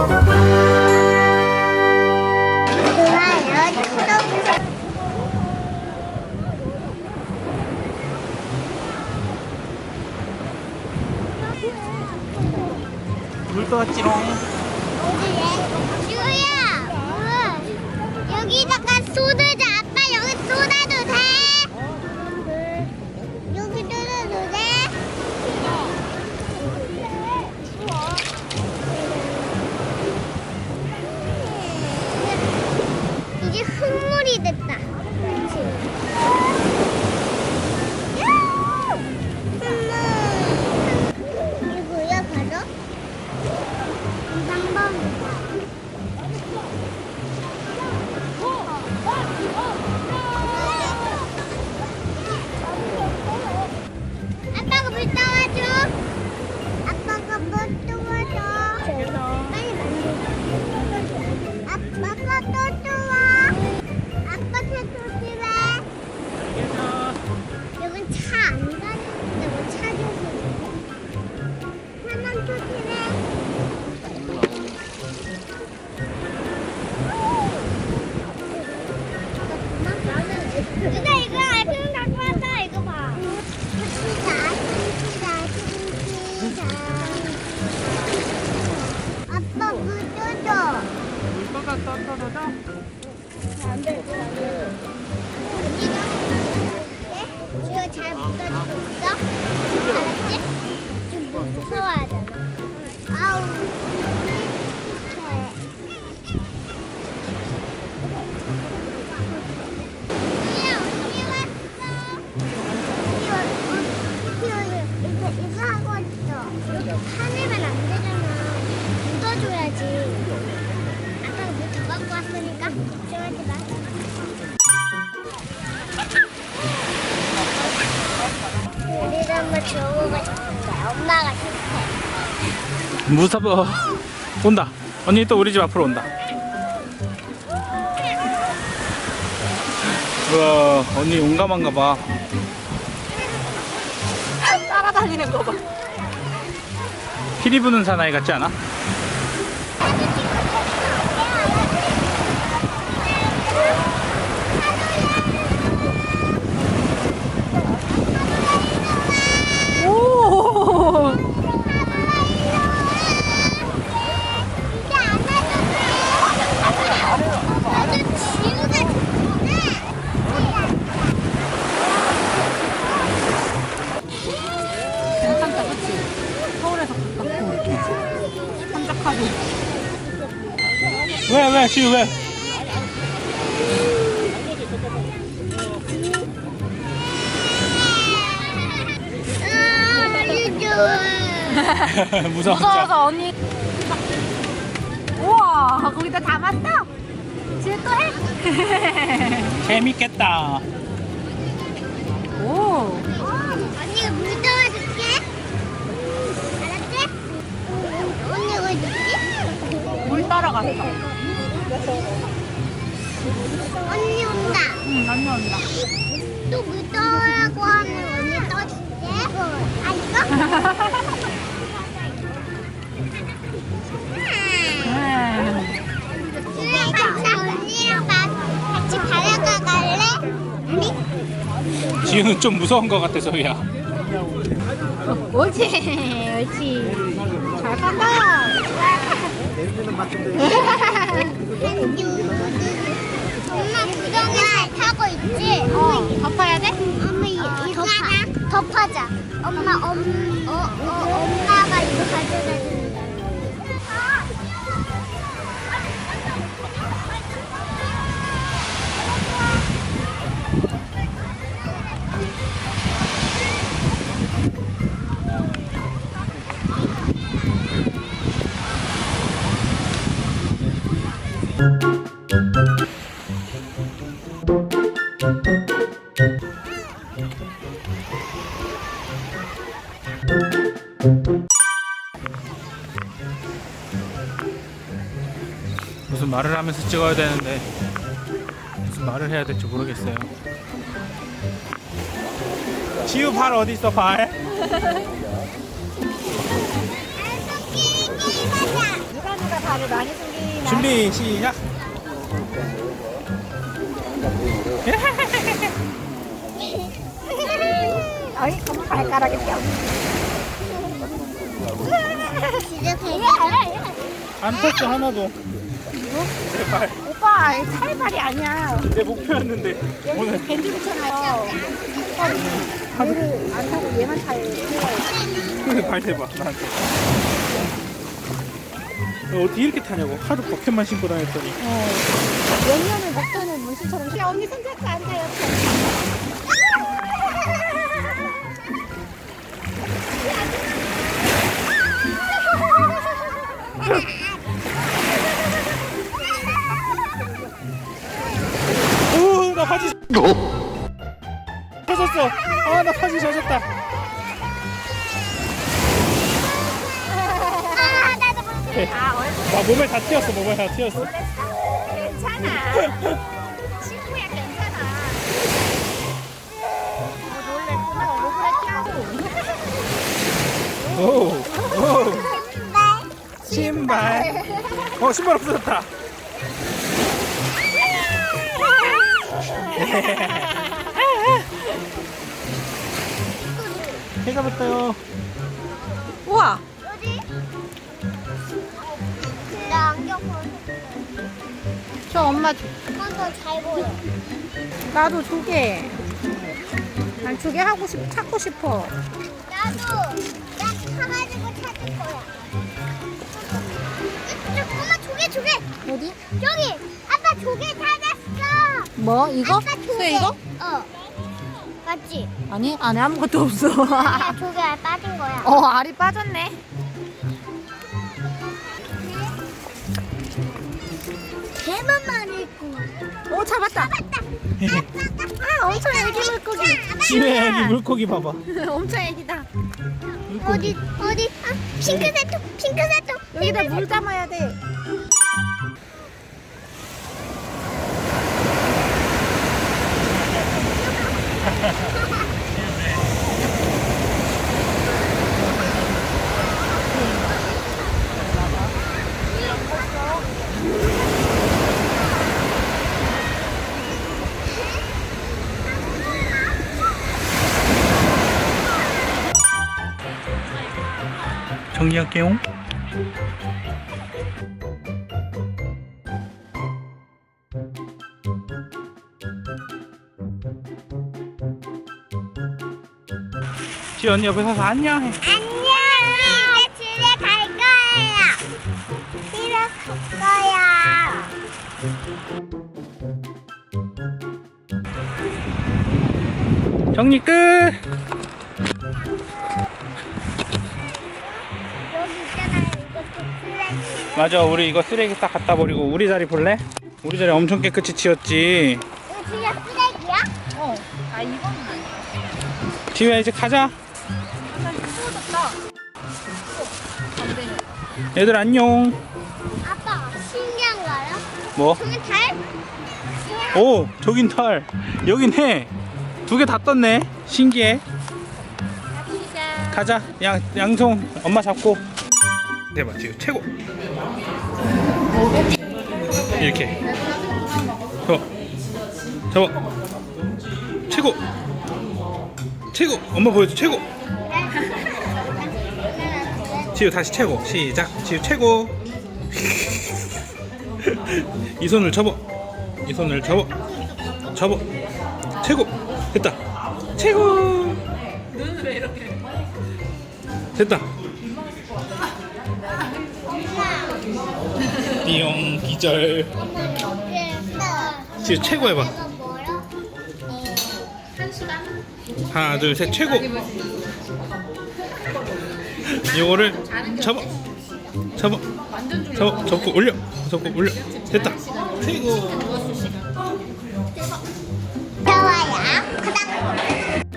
oh you. 아빠가 물 지금 잘 묻어지고 있어? 알았지? 좀 무서워하잖 엄마가 싫대. 무서워. 온다. 언니 또 우리 집 앞으로 온다. 우와, 언니 용감한가 봐. 따라다니는 거 봐. 피리 부는 사나이 같지 않아? 오! 이제 안 해도 돼. 아주 지우가 좋네. 괜찮다, 그치? 서울에서 가깝고. 한적하고. 왜, 왜? 아. 무서워. 무서워서 언니. 우와, 거기다 담았다? 지금 또 해? 재밌겠다. 오! 언니가 물 떠와줄게. 알았지? 언니가 해줄게. 물 따라갔어. 응, 언니 온다. 또물 떠라고 하면 언니 떠줄게. 아, 이거? 네. 그래, 같이 언니랑 나 같이 바닷가 갈래? 언니? 지우는 좀 무서운 것 같아, 소희야. 옳지, 옳지. 잘 간다. 덮, 덮하자. 엄마 엄, 어, 어, 엄마가 이거 가져 말을 하면서 찍어야 되는데 무슨 말을 해야 될지 모르겠어요. 지우 발 어디 있어 발? 누가 누가 다 말을 많이 숨기나. 준비 시작. 어이, 그만 발가락이 뼈. 진짜 되게 안 탔어 하나도. 제발. 오빠, 이 살발이 아니야. 내 목표였는데 오늘 밴드 붙잖아요. 얘를 안 타고 얘만 타요. 발 대봐 나한테. 너 어떻게 이렇게 타냐고 하도 버켓만 신고 다녔더니 몇 년을 못 타는 문신처럼. 야, 언니 손잡고 앉아, 옆 오나 바지 젖었어 아나 바지 젖었다 아 나도 모르겠어. 아, 얼굴 나 몸에 다 튀었어 몸에 다 튀었어 괜찮아. 친구야, 괜찮아. 뭐 놀랬구나, 얼굴에 튀고. 오, 오. 신발 어 신발 없어졌다 해가 붙어요 우와. 어디? 나 안경 벗어. 저 엄마 줘. 한번 잘 보여. 나도 두 개. 난두개 하고 싶, 찾고 싶어. 나도 나 사가지고 찾을 거야. 엄마 조개 조개 어디? 저기 아빠 조개 찾았어. 뭐, 이거? 쇠 이거? 어. 맞지? 아니, 안에 아무것도 없어. 아, 조개 알 빠진 거야. 어, 알이 빠졌네. 개만만 있고. 오, 잡았다. 아, 엄청 애기 물고기. 집에 여기 물고기 봐봐 엄청 애기다. 어디 어디? 아 핑크색도 핑크색도. 여기다 물 담아야 돼. 정리할게요 지 언니 옆에 서서 안녕해 안녕. 이제 집에 갈 거예요. 집에 갈 거야. 정리 끝 여기 있잖아요. 이것도 쓰레기. 맞아 우리 이거 쓰레기 딱 갖다 버리고 우리 자리 볼래? 우리 자리 엄청 깨끗이 치웠지 이거 그냥 쓰레기야? 어. 아, 이거는 아니야. 지우야 이제 가자 얘들 안녕. 아빠 신기한가요? 뭐? 저기 달? 오 저긴 털 여긴 해 두 개 다 떴네. 신기해. 갑시다. 가자. 양, 양손 엄마 잡고. 대박 지금 최고. 이렇게. 잡아 잡아 최고. 최고. 엄마 보여줘 최고 지우 다시 최고. 시작. 지우 최고. 이 손을 접어. 이 손을 접어. 접어. 최고. 됐다. 최고. 됐다. 띠용 기절. 지금 최고 해봐. 뭐야? 하나 둘 셋. 최고 이거를 접어 접어 접어 접고 올려 접고 올려 됐다 최고 좋아요. 구독.